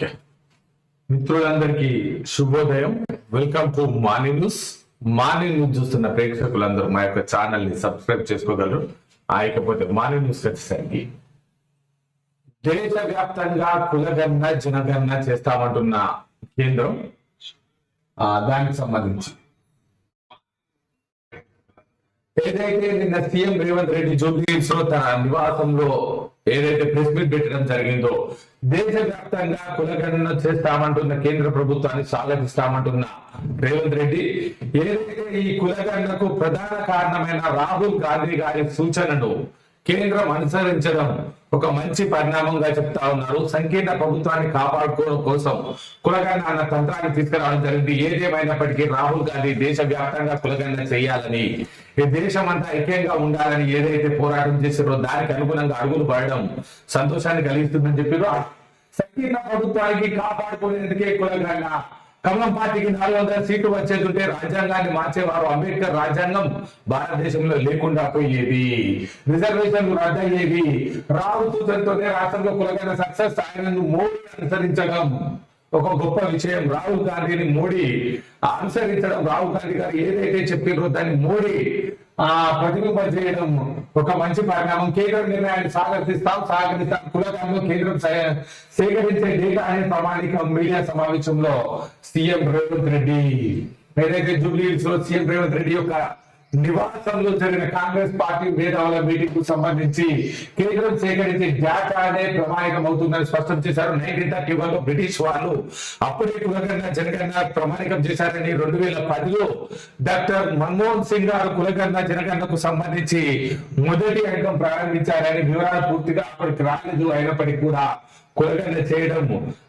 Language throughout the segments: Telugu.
ఓకే. మిత్రులందరికీ శుభోదయం. Welcome to morning news morning news చూస్తున్న ప్రేక్షకులందరూ మా యొక్క ఛానల్ని సబ్స్క్రైబ్ చేసుకోగలరు. ఆ ఇకపోతే మార్నింగ్ న్యూస్ వచ్చేసరికి దేశవ్యాప్తంగా కులగన్న జనగణన చేస్తామంటున్న కేంద్రం దానికి సంబంధించి. ఏదైతే నిన్న సీఎం రేవంత్ రెడ్డి జూబ్లీస్లో తన నివాసంలో ఏదైతే ప్రెస్ మీట్ పెట్టడం జరిగిందో దేశవ్యాప్తంగా కులగణన చేస్తామంటున్న కేంద్ర ప్రభుత్వాన్ని స్వాగతిస్తామంటున్న రేవంత్ రెడ్డి ఏదైతే ఈ కులగణనకు ప్రధాన కారణమైన రాహుల్ గాంధీ గారి సూచనను కేంద్రం అనుసరించడం ఒక మంచి పరిణామంగా చెప్తా ఉన్నారు. సంకీర్ణ ప్రభుత్వాన్ని కాపాడుకోవడం కోసం కులగన్న అన్న తంత్రాన్ని తీసుకురావడం జరిగింది. ఏదేమైనప్పటికీ రాహుల్ గాంధీ దేశవ్యాప్తంగా కులగన్న చేయాలని ఈ దేశం అంతా ఐక్యంగా ఉండాలని ఏదైతే పోరాటం చేసారో దానికి అనుగుణంగా అడుగులు పడడం సంతోషాన్ని కలిగిస్తుందని చెప్పారు సంకీర్ణ ప్రభుత్వానికి కాపాడుకునేందుకే కులగన్న కమలం పార్టీకి నాలుగు వందల సీట్లు వచ్చేస్తుంటే రాజ్యాంగాన్ని మార్చేవారు అంబేద్కర్ రాజ్యాంగం భారతదేశంలో లేకుండా పోయేది. రిజర్వేషన్లు రద్దయ్యేవి. రావు రాష్ట్రంలో కులగైన సక్సెస్ ఆయనను మోడీ అనుసరించడం. ఒక గొప్ప విషయం. రాహుల్ గాంధీని మోడీ అనుసరించడం. రాహుల్ గాంధీ గారు ఏదైతే చెప్పారో దాన్ని మోడీ ఆ ప్రతిబింబించేయడం ఒక మంచి పరిణామం. కేంద్ర నిర్ణయాన్ని స్వాగతిస్తాం స్వాగతిస్తాం కులగంలో కేంద్రం సేకరించే డేటా అనే ప్రామాణికం మీడియా సమావేశంలో సీఎం రేవంత్ రెడ్డి ఏదైతే జూబ్లీ హిల్స్లో సీఎం రేవంత్ రెడ్డి యొక్క నివాసంలో జరిగిన కాంగ్రెస్ పార్టీ మేధావుల మీటింగ్కు సంబంధించి కేంద్రం సేకరించే డేటానే ప్రమాణికం అవుతుందని స్పష్టం చేశారు. నైన్టీన్ థర్టీ వన్లో బ్రిటిష్ వాళ్ళు అప్పుడే కులగన్న జనగన్న ప్రమాణికం చేశారని రెండు వేల పదిలో డాక్టర్ మన్మోహన్ సింగ్ గారు కులగన్న జనగన్నకు సంబంధించి మొదటి అంకం ప్రారంభించారని వివరాలు పూర్తిగా అప్పటికి రాలేదు. అయినప్పటికీ కూడా కులగన్న చేయడం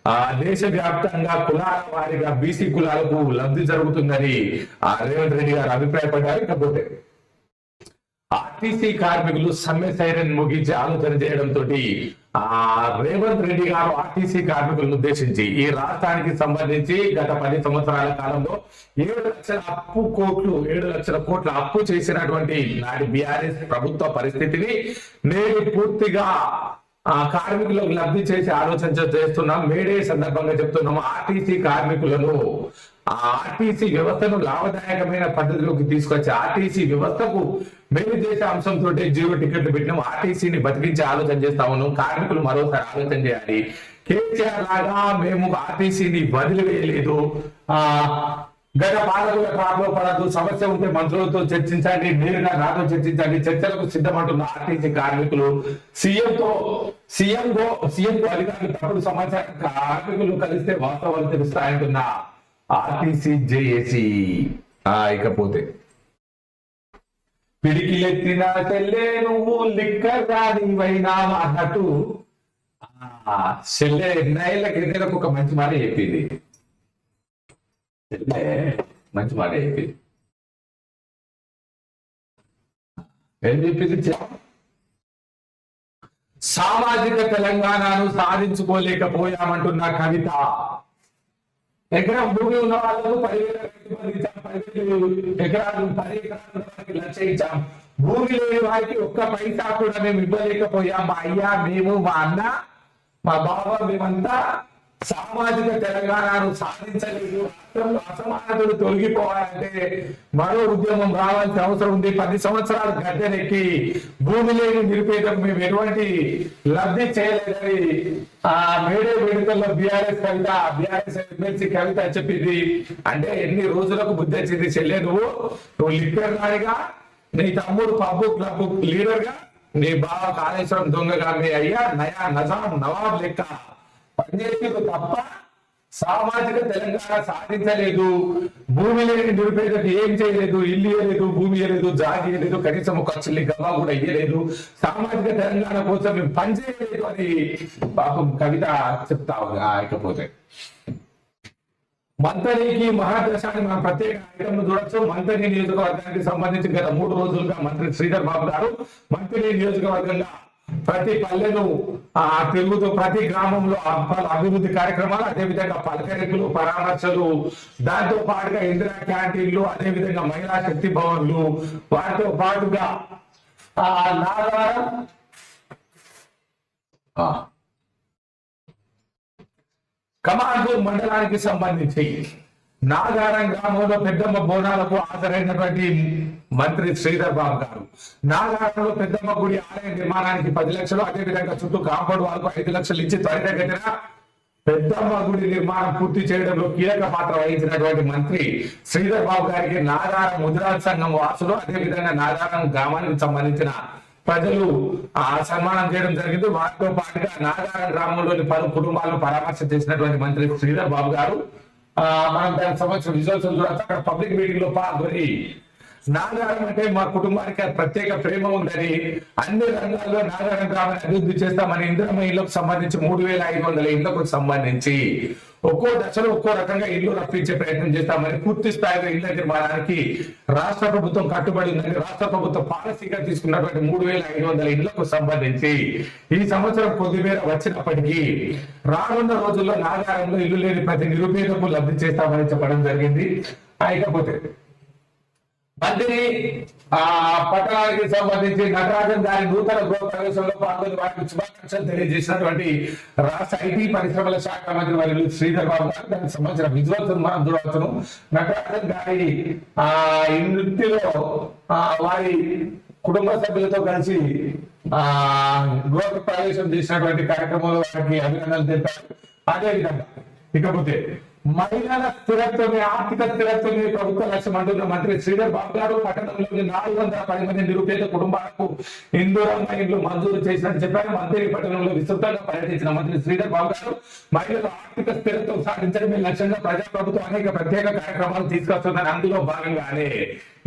ఆ దేశ వ్యాప్తంగా కులాల వారిగా బీసీ కులాలకు లబ్ధి జరుగుతుందని ఆ రేవంత్ రెడ్డి గారు అభిప్రాయపడ్డారు. ఇకపోతే ఆర్టీసీ కార్మికులు సమ్మె సైరన్ ముగించి ఆలోచన చేయడంతో ఆ రేవంత్ రెడ్డి గారు ఆర్టీసీ కార్మికులను ఉద్దేశించి ఈ రాష్ట్రానికి సంబంధించి గత పది సంవత్సరాల కాలంలో ఏడు లక్షల అప్పు కోట్లు ఏడు లక్షల కోట్ల అప్పు చేసినటువంటి నాటి బీఆర్ఎస్ ప్రభుత్వ పరిస్థితిని నేడు పూర్తిగా ఆ కార్మికులకు లబ్ధి చేసి ఆలోచన చేస్తున్నాం. మేడే సందర్భంగా చెప్తున్నాం. ఆర్టీసీ కార్మికులను ఆ ఆర్టీసీ వ్యవస్థను లాభదాయకమైన పద్ధతిలోకి తీసుకొచ్చి ఆర్టీసీ వ్యవస్థకు మేలు చేసే అంశంతో జీరో టికెట్లు పెట్టినాం. ఆర్టీసీని బతికించే ఆలోచన చేస్తా ఉన్నాం. కార్మికులు మరోసారి ఆలోచన చేయాలి. కేసీఆర్ లాగా మేము ఆర్టీసీని వదిలివేయలేదు. ఆ గత పాలకుల కాపులో పడద్దు సమస్య ఉంటే మంత్రులతో చర్చించండి నేరుగా నాతో చర్చించండి చర్చలకు సిద్ధమంటున్న ఆర్టీసీ కార్మికులు సీఎంతో సీఎంతో సీఎంతో అధికారులు తప్పుడు సమాచారం కార్మికులు కలిస్తే వాస్తవాలు తెలుస్తాయంటున్న ఆర్టీసీ జేఏసీ. ఆ ఇకపోతే. పిడికిలెత్తిన చెల్లె నువ్వు లిక్కర్ రానివైనా అన్నట్టు చెల్లె ఎన్నేళ్ళ క్రితం ఒక మంచి మాట చెప్పింది. మంచి మాట చెప్పింది ఏం చెప్పింది సామాజిక తెలంగాణను సాధించుకోలేకపోయామంటున్న కవిత. ఎకరం భూమి ఉన్న వాళ్ళకు పదివేలు ఎకరాలు పది ఎకరాలు లక్ష ఇచ్చాం. భూమి లేని వారికి ఒక్క పైసా కూడా మేము ఇవ్వలేకపోయాం. మా అయ్యా మేము మా అన్న మా బావ మేమంతా సామాజిక తెలంగాణను సాధించలేదు. రాష్ట్రంలో అసమానతలు తొలగిపోవాలంటే మరో ఉద్యమం రావాల్సిన అవసరం ఉంది. పది సంవత్సరాలు గద్దెనెక్కి భూమి లేని నిరుపేదకు మేము ఎటువంటి లబ్ధి చేయలేదని ఆ మేడే వేడుకల్లో BRS Kavitha BRS MLC Kavitha చెప్పింది అంటే ఎన్ని రోజులకు బుద్ధి వచ్చింది చెల్లె నువ్వు? నువ్వు లిక్కర్ రానిగా నీ తమ్ముడు పబ్బు క్లబ్ లీడర్గా నీ బావ కాళేశ్వరం దొంగగా మీ అయ్యా నయా నజాం నవాబ్ లెక్క పనిచేసేది తప్ప సామాజిక తెలంగాణ సాధించలేదు. భూమి లేని నిరుపేదకు ఏం చేయలేదు? ఇల్లు ఇవ్వలేదు భూమి ఇవ్వలేదు జాగి ఇవ్వలేదు కనీసం ఒక చిల్లి కూడా ఇవ్వలేదు సామాజిక తెలంగాణ కోసం మేము పనిచేయలేదు అని పాపం కవిత చెప్తా ఇకపోతే మంత్రికి మహాదశాన్ని మనం ప్రత్యేక ఐటమ్ చూడొచ్చు. మంత్రి నియోజకవర్గానికి సంబంధించి గత మూడు రోజులుగా మంత్రి శ్రీధర్ బాబు గారు మంత్రి నియోజకవర్గంగా ప్రతి పల్లెను ఆ తిరుగుతూ ప్రతి గ్రామంలో అభివృద్ధి కార్యక్రమాలు అదేవిధంగా పలకరింపులు పరామర్శలు దాంతో పాటుగా ఇందిరా క్యాంటీన్లు అదేవిధంగా మహిళా శక్తి భవన్లు. వాటితో పాటుగా ఆ నాగారం ఆ, మండలానికి సంబంధించి నాగారం గ్రామంలో పెద్దమ్మ బోనాలకు హాజరైనటువంటి మంత్రి శ్రీధర్ బాబు గారు. నాగారంలో పెద్దమ్మ గుడి ఆలయ నిర్మాణానికి పది లక్షలు అదేవిధంగా చుట్టూ కాంపౌండ్ వాళ్ళకు ఐదు లక్షలు ఇచ్చి త్వరితగతిన పెద్దమ్మ గుడి నిర్మాణం పూర్తి చేయడంలో కీలక పాత్ర వహించినటువంటి మంత్రి శ్రీధర్ బాబు గారికి నాగారం ముద్రా సంఘం వాసులు అదేవిధంగా నాగారం గ్రామానికి సంబంధించిన ప్రజలు ఆ సన్మానం చేయడం జరిగింది. వారితో పాటుగా నాగారం గ్రామంలోని పలు కుటుంబాలను పరామర్శ చేసినటువంటి మంత్రి శ్రీధర్ బాబు గారు మనం దానికి సంబంధించిన రిజల్ట్స్ చూడొచ్చు అక్కడ పబ్లిక్ మీటింగ్లో పాల్గొని నాగారం అంటే మా కుటుంబానికి ప్రత్యేక ప్రేమ ఉందని అన్ని రంగాల్లో నాగారం గ్రామాన్ని అభివృద్ధి చేస్తామని ఇందిరమ్మ ఇళ్ళకు సంబంధించి మూడు వేల ఐదు వందల ఇళ్ళకు సంబంధించి ఒక్కో దశలో ఒక్కో రకంగా ఇల్లు రప్పించే ప్రయత్నం చేస్తామని పూర్తి స్థాయిలో ఇళ్ళ నిర్మాణానికి రాష్ట్ర ప్రభుత్వం కట్టుబడి ఉందని రాష్ట్ర ప్రభుత్వం పాలసీగా తీసుకున్నటువంటి మూడు వేల ఐదు వందల ఇళ్ళకు సంబంధించి ఈ సంవత్సరం కొద్దిమేర వచ్చినప్పటికీ రానున్న రోజుల్లో నాగారంలో ఇల్లు లేని ప్రతి నిరుపేదకు లబ్ధి చేస్తామని చెప్పడం జరిగింది. అయిపోతే మంత్రి ఆ పట్టణానికి సంబంధించి నటరాజన్ గారి నూతన గృహ ప్రవేశంలో పాల్గొని వారికి శుభాకాంక్షలు తెలియజేసినటువంటి రాష్ట్ర ఐటీ పరిశ్రమల శాఖ మంత్రి వర్యులు శ్రీధర్ బాబు గారు దానికి సంబంధించిన విజువల్స్ మనం చూడవచ్చును నటరాజన్ గారి ఆ ఇంటిలో ఆ వారి కుటుంబ సభ్యులతో కలిసి ఆ గృహ ప్రవేశం చేసినటువంటి కార్యక్రమంలో వారికి అభినందనలు తెలిపారు. అదేవిధంగా ఇకపోతే మహిళల స్థిరత్వమే ఆర్థిక స్థిరత్వమే ప్రభుత్వ లక్ష్యం అంటున్న మంత్రి శ్రీధర్ బాబు గారు. పట్టణంలోని నాలుగు వందల పది మంది నిరుపేద కుటుంబాలకు ఇందూరమ్మ ఇండ్లు మంజూరు చేసినట్టు చెప్పారు. మంత్రి పట్టణంలో విస్తృతంగా పర్యటించిన మంత్రి శ్రీధర్ బాబు గారు మహిళల ఆర్థిక స్థిరత్వం సాధించడమే లక్ష్యంగా ప్రజా ప్రభుత్వం అనేక ప్రత్యేక కార్యక్రమాలు తీసుకొస్తుందని అందులో భాగంగానే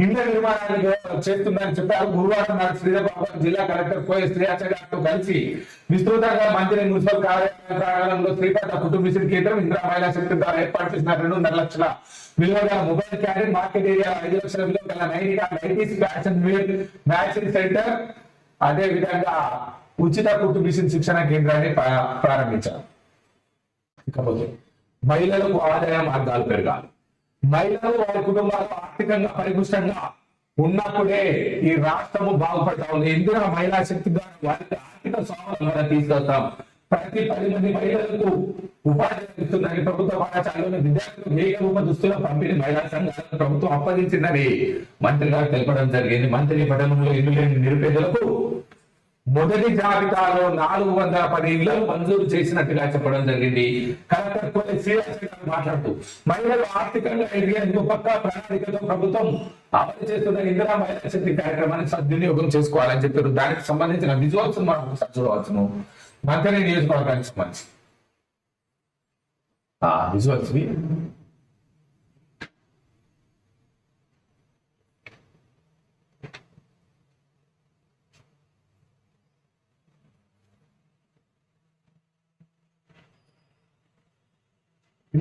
ఇండ్ల నిర్మాణానికి చేస్తుందని చెప్పారు. గురువారం నాడు శ్రీధర్ జిల్లా కలెక్టర్ కోయ శ్రీయాచ గారితో కలిసి విస్తృతంగా మంత్రి మున్సిపల్ కార్యాలయం ప్రాంగణంలో శ్రీపాద కుటుంబశ్రీ కేంద్రం ఇందిరా మహిళా శక్తి ద్వారా ఏర్పాటు చేసిన రెండున్నర లక్షల విలువ గల మొబైల్ క్యారీ మార్కెట్ ఏరియా ఐదు లక్షల విలువ గల Nainika nighties fashion wear matching centre. అదే విధంగా ఉచిత కుటుంబ మిషన్ శిక్షణ కేంద్రాన్ని ప్రారంభించారు. ఇకపోతే మహిళలకు ఆదాయ మార్గాలు పెరగాలి. మహిళలు వారి కుటుంబాలు ఆర్థికంగా పరిపుష్టంగా ఉన్నప్పుడే ఈ రాష్ట్రము బాగుపడతా ఉంది. ఎందుకంటే మహిళా శక్తి ద్వారా వారికి ఆర్థిక స్వావలంబన తీసుకొస్తాం. ప్రతి పది మంది మహిళలకు ఉపాధి లభిస్తుందని ప్రభుత్వ పాఠశాలలో విద్యార్థులు వేగరూప రూప దుస్తుల పంపిణీ మహిళా సంఘాలను ప్రభుత్వం అప్పగించిందని మంత్రి గారు తెలపడం జరిగింది. మంత్రి పట్టణంలో ఇల్లు లేని నిరుపేదలకు మొదటి జాబితాలో నాలుగు వందల పది ఇళ్ళను మంజూరు చేసినట్టుగా చెప్పడం జరిగింది. కలెక్టర్ కొన్ని శ్రీరాజశేఖర్ మాట్లాడుతూ మహిళలు ఆర్థికంగా ఎదిగేందుకు పక్క ప్రణాళికతో ప్రభుత్వం అమలు చేస్తున్న ఇందిరా మహిళా శక్తి కార్యక్రమాన్ని సద్వినియోగం చేసుకోవాలని చెప్పారు. దానికి సంబంధించిన విజువల్స్ మనం ఒకసారి చూడవచ్చును. మంత్రి నియోజకవర్గానికి సంబంధించి. విజువల్స్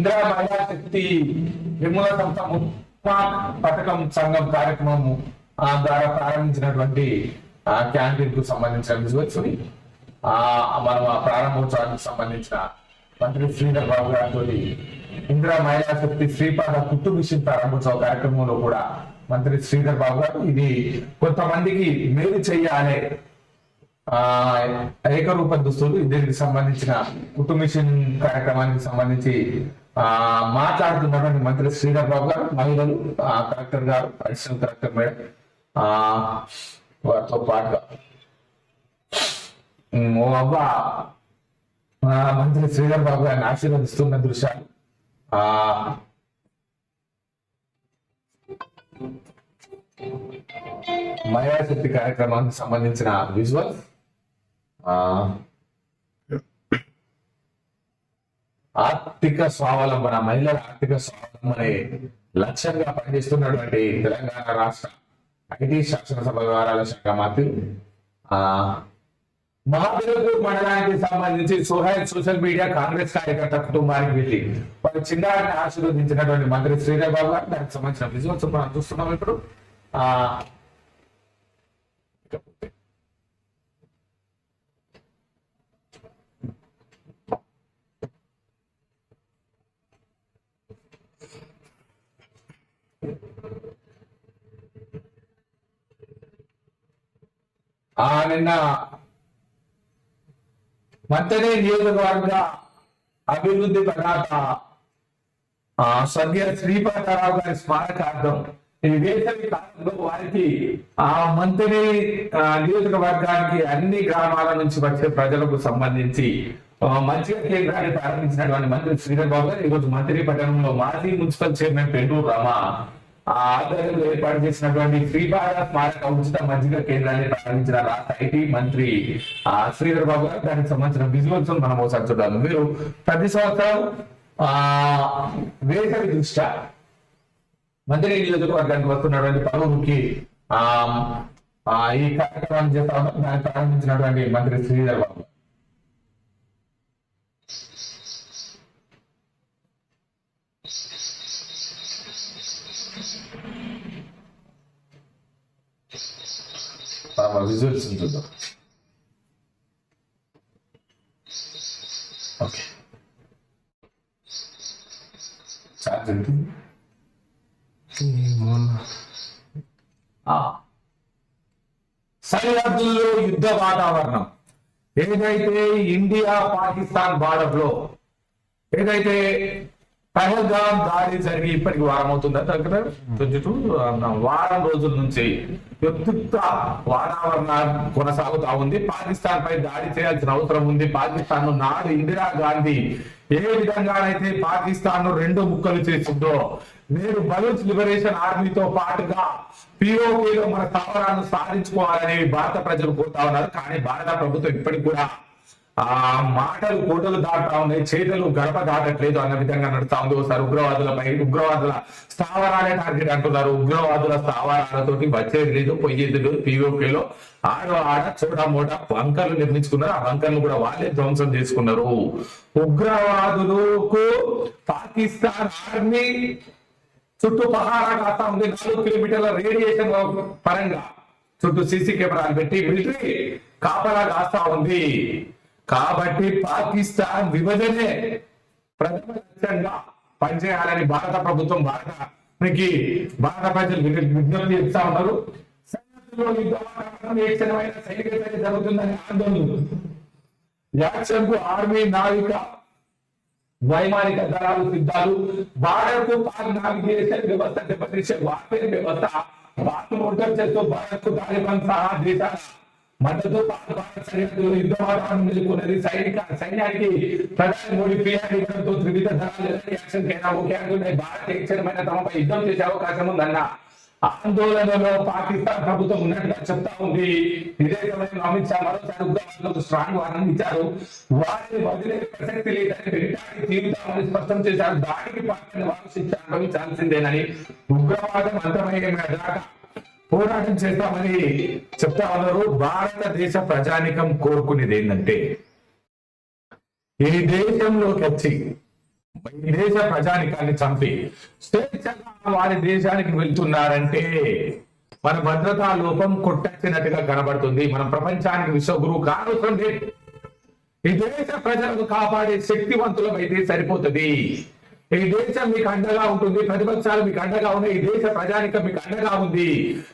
ఇందిరా మహిళా శక్తి విమూల సంస్థ ముప్పా పథకం సంఘం కార్యక్రమం ద్వారా ప్రారంభించినటువంటి క్యాంటీన్కు సంబంధించిన విజువల్స్ ఆ మనం ఆ ప్రారంభోత్సవానికి సంబంధించిన మంత్రి శ్రీధర్ బాబు గారితో ఇందిరా మహిళా శక్తి శ్రీపాద కుట్టు మిషన్ ప్రారంభోత్సవ కార్యక్రమంలో కూడా మంత్రి శ్రీధర్ బాబు గారు ఇది కొంతమందికి మేలు చేయాలే ఆ ఏకరూప దుస్తులు దీనికి సంబంధించిన కుటుంబిషన్ కార్యక్రమానికి సంబంధించి మాట్లాడుతున్నటువంటి మంత్రి శ్రీధర్ బాబు గారు మహిళలు కలెక్టర్ గారు అడిషనల్ కలెక్టర్ మేడం ఆ వారితో పాటుగా. ఓ అవ్వ మంత్రి శ్రీధర్ బాబు గారిని ఆశీర్వదిస్తున్న దృశ్యాలు. ఆ మహిళా శక్తి కార్యక్రమానికి సంబంధించిన విజువల్స్ ఆర్థిక స్వావలంబన మహిళల ఆర్థిక స్వావలంబనే లక్ష్యంగా పనిచేస్తున్నటువంటి తెలంగాణ రాష్ట్ర ఐటీ శాసనసభ వ్యవహారాల శాఖ మంత్రి ఆ మహాబీరపూర్ మండలానికి సంబంధించి సోహాయ్ సోషల్ మీడియా కాంగ్రెస్ కార్యకర్త కుటుంబానికి వెళ్ళి వారి చిన్నారిని ఆశీర్వదించినటువంటి మంత్రి శ్రీధర్ బాబు గారు దానికి సంబంధించిన విజయోత్సవం మనం చూస్తున్నాం ఇప్పుడు. ఆ ఆ నిన్న మంతనే నియోజకవర్గ అభివృద్ధి ప్రదాత ఆ, స్వర్గీయ శ్రీపాదరావు గారి స్మారకార్థం ఈ వేసవి కాలంలో వారికి ఆ మంత్రి నియోజకవర్గానికి అన్ని గ్రామాల నుంచి వచ్చే ప్రజలకు సంబంధించి మంచిగా కేంద్రాన్ని ప్రారంభించినటువంటి మంత్రి శ్రీధర్ బాబు గారు ఈరోజు మంత్రి పట్టణంలో మాజీ మున్సిపల్ చైర్మన్ పెండూరు రమ ఆ ఆధ్వర్యంలో ఏర్పాటు చేసినటువంటి శ్రీపాద స్మారక ఉచిత మజ్జిగ కేంద్రాన్ని ప్రారంభించిన రాష్ట్ర ఐటీ మంత్రి ఆ శ్రీధర్ బాబు గారు. దానికి సంబంధించిన విజువల్స్ మనం ఒకసారి చూడాలి మీరు ప్రతి సంవత్సరం ఆ వేసవి దృష్ట్యా మంత్రి నియోజకవర్గానికి వస్తున్నటువంటి పలువురికి ఆ ఈ కార్యక్రమాన్ని చేస్తా దాన్ని ప్రారంభించినటువంటి మంత్రి శ్రీధర్ బాబు. విజువల్స్ చూద్దాం ఓకే ఛార్జ్ ఉంటుంది. సరిహద్దుల్లో యుద్ధ వాతావరణం. ఏదైతే ఇండియా పాకిస్తాన్ బార్డర్లో ఏదైతే పహల్గాం దాడి జరిగి ఇప్పటికి వారం అవుతుందా దగ్గర ట్వంటీ టూ వారం రోజుల నుంచి ఉద్రిక్త వాతావరణం కొనసాగుతా ఉంది. పాకిస్తాన్ పై దాడి చేయాల్సిన అవసరం ఉంది. పాకిస్తాన్ నాడు ఇందిరా గాంధీ ఏ విధంగానైతే పాకిస్తాన్ను రెండు ముక్కలు చేసిందో నేడు బలూచ్ లిబరేషన్ ఆర్మీతో పాటుగా పిఓకేలో మన స్థావరాలను సాధించుకోవాలని భారత ప్రజలు కోరుతా ఉన్నారు. కానీ భారత ప్రభుత్వం ఇప్పటికి కూడా ఆ మాటలు కోటలు దాటుతా ఉన్నాయి చేతులు గడప దాటట్లేదు అన్న విధంగా నడుస్తా ఉంది. ఒకసారి ఉగ్రవాదులపై ఉగ్రవాదుల స్థావరాలే టార్గెట్ అంటున్నారు. ఉగ్రవాదుల స్థావరాలతోటి వచ్చేది లేదు పోయేది లేదు. పిఓకేలో ఆడ ఆడ చోట మోట వంకర్లు నిర్మించుకున్నారు. ఆ వంకర్లు కూడా వాళ్ళే ధ్వంసం చేసుకున్నారు. ఉగ్రవాదులకు పాకిస్తాన్ ఆర్మీ చుట్టూ పహారా కాస్తా ఉంది. నాలుగు కిలోమీటర్ల రేడియేషన్ పరంగా. చుట్టూ సీసీ కెమెరాలు పెట్టి మిలిటరీ కాపలా కాస్తా ఉంది. కాబట్టి పాకిస్తాన్ విభజనే ప్రథమ లక్ష్యంగా పనిచేయాలని భారత ప్రభుత్వం భారతానికి భారత ప్రజలు విజ్ఞప్తి చేస్తా ఉన్నారు. క్షణమైన సైనిక చర్య జరుగుతుందని ఆందోళన. యాక్షన్కు ఆర్మీ నావిక వైమానిక దళాలు సిద్ధాలు భారత్ పాక్ నావిగేషన్ వ్యవస్థ దెబ్బతీసే వార్తల వ్యవస్థ భారత్ మోటార్ చేస్తూ భారత్ తాలిబాన్ సహా దేశాలు మనతో పాటు భారత్ సరిహద్దులో యుద్ధ వాతావరణం నిలుపుకున్నది సైనిక సైన్యానికి ప్రధాని మోడీ ఫిర్యాదు ఇవ్వడంతో త్రివిధ దళాలు ఎలాంటి యాక్షన్ భారత్ ఏ తమపై యుద్ధం చేసే అవకాశం ఉందన్న ఆందోళనలో పాకిస్తాన్ ప్రభుత్వం ఉన్నట్టుగా చెప్తా ఉంది. ఇదే సమయంలో అమిత్ షా మరోసారి ఉగ్రవాదులకు స్ట్రాంగ్ వార్నింగ్ ఇచ్చారు. వారిని వదిలే ప్రసక్తి లేదని వెంటాడి తీరుతామని స్పష్టం చేశారు. దాడికి పాల్గొని వారు శిక్ష అనుభవించాల్సిందేనని ఉగ్రవాదం అంతమయ్యే దాకా పోరాటం చేస్తామని చెప్తా ఉన్నారు. భారతదేశ ప్రజానికం కోరుకునేది ఏంటంటే ఈ దేశంలోకి వచ్చి ఈ దేశ ప్రజానికాన్ని చంపి స్వేచ్ఛగా వారి దేశానికి వెళ్తున్నారంటే మన భద్రతా లోపం కొట్టచ్చినట్టుగా కనబడుతుంది. మనం ప్రపంచానికి విశ్వగురువు కానవసరం ఈ దేశ ప్రజలను కాపాడే శక్తివంతులం అయితే సరిపోతుంది. ఈ దేశం మీకు అండగా ఉంటుంది ప్రతిపక్షాలు మీకు అండగా ఉన్నాయి ఈ దేశ ప్రజానికం మీకు అండగా ఉంది.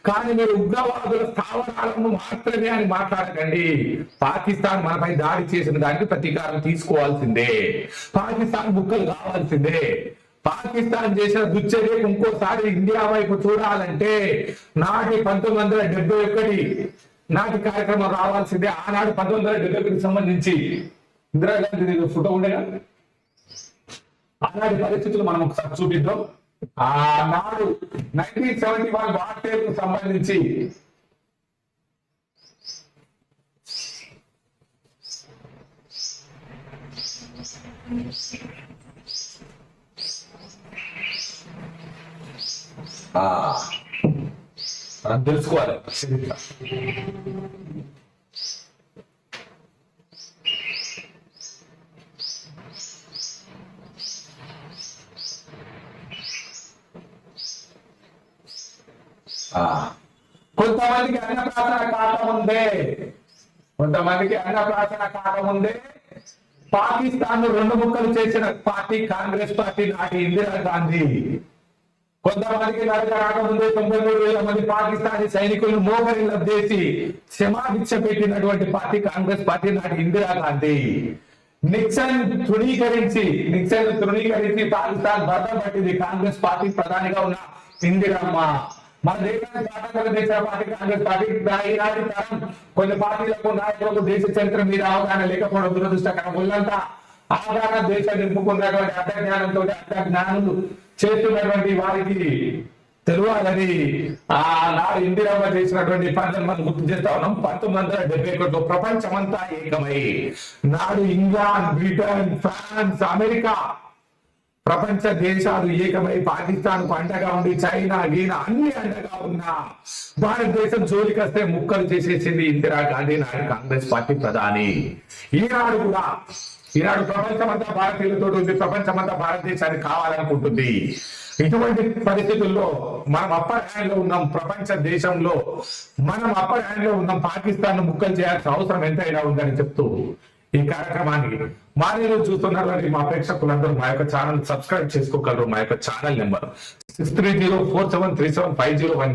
కానీ మీరు ఉగ్రవాదుల స్థావరాలను మాత్రమే అని మాట్లాడకండి. పాకిస్తాన్ మనపై దాడి చేసిన దానికి ప్రతీకారం తీసుకోవాల్సిందే. పాకిస్తాన్ బుక్కలు కావాల్సిందే. పాకిస్తాన్ చేసిన దుశ్చర్య ఇంకోసారి ఇండియా వైపు చూడాలంటే నాటి పంతొమ్మిది వందల డెబ్బై ఒకటి నాటి కార్యక్రమం రావాల్సిందే. ఆనాడు పంతొమ్మిది వందల డెబ్బై ఒకటికి సంబంధించి ఇందిరాగాంధీ ఫోటో ఉండేగా ఆనాటి పరిస్థితులు మనం ఒకసారి చూపిద్దాం. ఆనాడు నైన్టీన్ సెవెంటీ వన్ వార్తలకు సంబంధించి ఆ, మనం తెలుసుకోవాలి. చరిత్ర కొంతమందికి అన్నప్రాసన కాకముందే కొంతమందికి అన్నప్రాసన కాకముందే పాకిస్తాన్ రెండు ముక్కలు చేసిన పార్టీ కాంగ్రెస్ పార్టీ నాటి ఇందిరా గాంధీ. కొంతమందికి నడక రాకముందే తొంభై మూడు వేల మంది పాకిస్తానీ సైనికులను మోహరిల్ల చేసి క్షమాభిక్ష పెట్టినటువంటి పార్టీ కాంగ్రెస్ పార్టీ నాటి ఇందిరా గాంధీ. నిక్సన్ తృణీకరించి నిక్సన్ తృణీకరించి పాకిస్తాన్ భద్రపట్టింది కాంగ్రెస్ పార్టీ ప్రధానిగా ఉన్న ఇందిరమ్మ. మన దేశానికి స్వాతంత్రం చేసిన పార్టీ కాంగ్రెస్ పార్టీ ఈనాటి తరం కొన్ని పార్టీలకు నాయకులకు దేశ చరిత్ర మీద అవగాహన లేకపోవడం దురదృష్టకరం. ఒళ్ళంతా అవగాహన దేశాన్ని నింపుకున్నటువంటి అర్థ జ్ఞానంతో అర్థ జ్ఞానులు చేస్తున్నటువంటి వారికి తెలియాలని ఆ నాడు ఇందిరమ్మ చేసినటువంటి పనులను మనం గుర్తు చేస్తా ఉన్నాం. పంతొమ్మిది వందల డెబ్బై ఒకటిలో ప్రపంచమంతా ఏకమై నాడు ఇంగ్లాండ్ బ్రిటన్ ఫ్రాన్స్ అమెరికా ప్రపంచ దేశాలు ఏకమై పాకిస్తాన్ అండగా ఉండి చైనా గీనా అన్ని అండగా ఉన్నా భారతదేశం జోలికి వస్తే ముక్కలు చేసేసింది ఇందిరాగాంధీ నాయుడు కాంగ్రెస్ పార్టీ ప్రధాని. ఈనాడు కూడా ఈనాడు ప్రపంచమంతా భారతీయులతో ఉంది ప్రపంచమంతా భారతదేశానికి కావాలనుకుంటుంది. ఇటువంటి పరిస్థితుల్లో మనం అప్పర్ హ్యాండ్లో ఉన్నాం ప్రపంచ దేశంలో మనం అప్పర్ హ్యాండ్లో ఉన్నాం పాకిస్తాన్ ముక్కలు చేయాల్సిన అవసరం ఎంతైనా ఉందని చెప్తూ ఈ కార్యక్రమాన్ని మా నేను చూస్తున్నటువంటి మా ప్రేక్షకులందరూ మా యొక్క ఛానల్ సబ్స్క్రైబ్ చేసుకోగలరు. మా యొక్క channel number. Six three zero four seven three seven five zero one